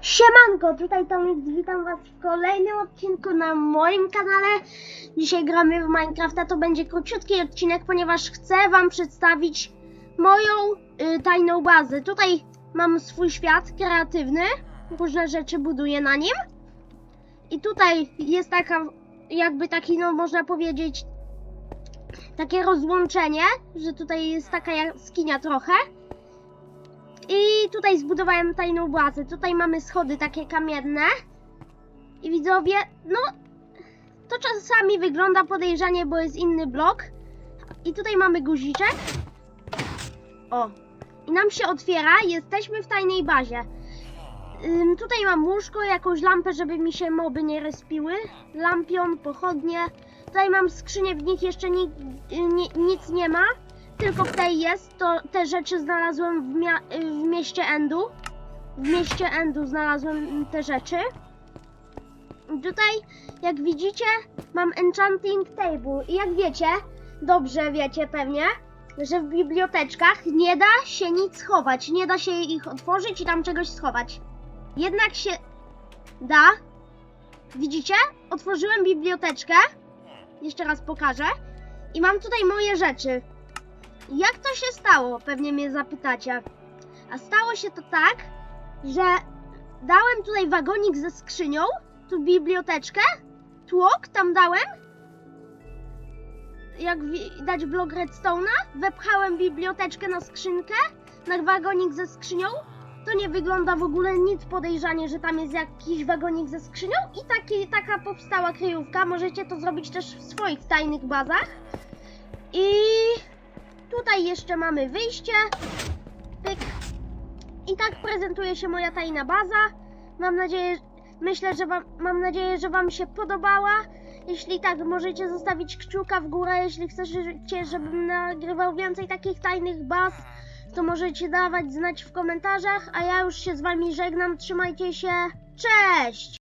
Siemanko, tutaj Tomik, witam was w kolejnym odcinku na moim kanale. Dzisiaj gramy w Minecrafta, to będzie króciutki odcinek, ponieważ chcę wam przedstawić moją y, tajną bazę. Tutaj mam swój świat kreatywny, różne rzeczy buduję na nim. I tutaj jest taka, jakby taki, no można powiedzieć, takie rozłączenie, że tutaj jest taka jaskinia trochę. I tutaj zbudowałem tajną bazę. Tutaj mamy schody takie kamienne. I widzowie, no to czasami wygląda podejrzanie, bo jest inny blok. I tutaj mamy guziczek. O. I nam się otwiera, jesteśmy w tajnej bazie. Ym, tutaj mam łóżko, jakąś lampę, żeby mi się moby nie respiły. Lampion, pochodnie. Tutaj mam skrzynię, w nich jeszcze ni ni nic nie ma. Tylko w tej jest, to te rzeczy znalazłem w, w mieście Endu. W mieście Endu znalazłem te rzeczy. Tutaj, jak widzicie, mam enchanting table. I jak wiecie, dobrze wiecie pewnie, że w biblioteczkach nie da się nic schować. Nie da się ich otworzyć i tam czegoś schować. Jednak się da. Widzicie? Otworzyłem biblioteczkę. Jeszcze raz pokażę. I mam tutaj moje rzeczy. Jak to się stało? Pewnie mnie zapytacie. A stało się to tak, że dałem tutaj wagonik ze skrzynią, tu biblioteczkę, tłok tam dałem. Jak widać blok redstone'a, wepchałem biblioteczkę na skrzynkę, na wagonik ze skrzynią. To nie wygląda w ogóle nic podejrzanie, że tam jest jakiś wagonik ze skrzynią i taki, taka powstała kryjówka. Możecie to zrobić też w swoich tajnych bazach. I Tutaj jeszcze mamy wyjście. Pyk. I tak prezentuje się moja tajna baza. Mam nadzieję, myślę, że wam, mam nadzieję, że Wam się podobała. Jeśli tak, możecie zostawić kciuka w górę. Jeśli chcecie, żebym nagrywał więcej takich tajnych baz, to możecie dawać znać w komentarzach. A ja już się z Wami żegnam. Trzymajcie się. Cześć!